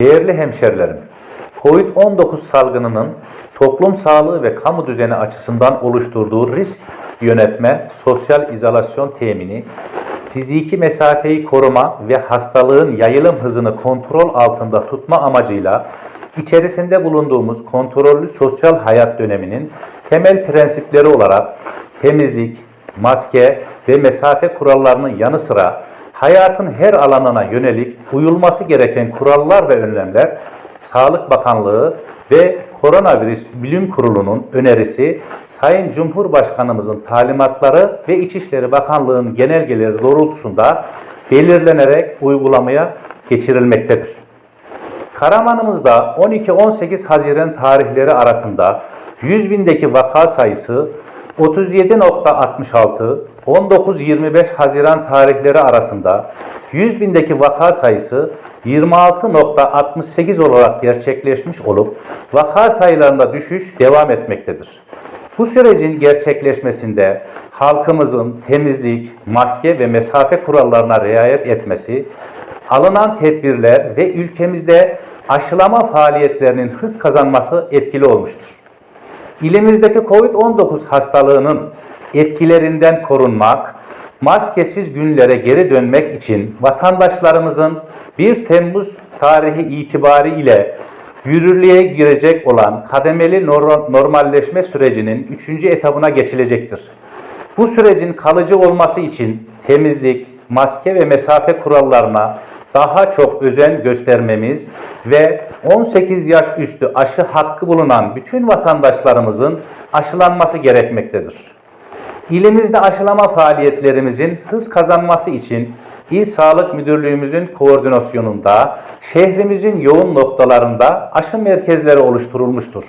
Değerli hemşerilerim, COVID-19 salgınının toplum sağlığı ve kamu düzeni açısından oluşturduğu risk yönetme, sosyal izolasyon temini, fiziki mesafeyi koruma ve hastalığın yayılım hızını kontrol altında tutma amacıyla içerisinde bulunduğumuz kontrollü sosyal hayat döneminin temel prensipleri olarak temizlik, maske ve mesafe kurallarının yanı sıra hayatın her alanına yönelik uyulması gereken kurallar ve önlemler Sağlık Bakanlığı ve Koronavirüs Bilim Kurulu'nun önerisi, Sayın Cumhurbaşkanımızın talimatları ve İçişleri Bakanlığı'nın genelgeleri doğrultusunda belirlenerek uygulamaya geçirilmektedir. Karamanımızda 12-18 Haziran tarihleri arasında 100 bindeki vaka sayısı 37.66, 19-25 Haziran tarihleri arasında 100 bindeki vaka sayısı 26.68 olarak gerçekleşmiş olup vaka sayılarında düşüş devam etmektedir. Bu sürecin gerçekleşmesinde halkımızın temizlik, maske ve mesafe kurallarına riayet etmesi, alınan tedbirler ve ülkemizde aşılama faaliyetlerinin hız kazanması etkili olmuştur. İlimizdeki COVID-19 hastalığının etkilerinden korunmak, maskesiz günlere geri dönmek için vatandaşlarımızın 1 Temmuz tarihi itibariyle yürürlüğe girecek olan kademeli nor- normalleşme sürecinin 3. etabına geçilecektir. Bu sürecin kalıcı olması için temizlik, maske ve mesafe kurallarına daha çok özen göstermemiz ve 18 yaş üstü aşı hakkı bulunan bütün vatandaşlarımızın aşılanması gerekmektedir. İlimizde aşılama faaliyetlerimizin hız kazanması için İl Sağlık Müdürlüğümüzün koordinasyonunda şehrimizin yoğun noktalarında aşı merkezleri oluşturulmuştur.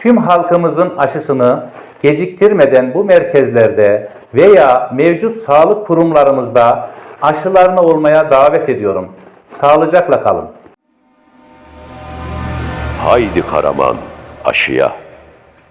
Tüm halkımızın aşısını geciktirmeden bu merkezlerde veya mevcut sağlık kurumlarımızda aşılarını olmaya davet ediyorum. Sağlıcakla kalın. Haydi Karaman aşıya.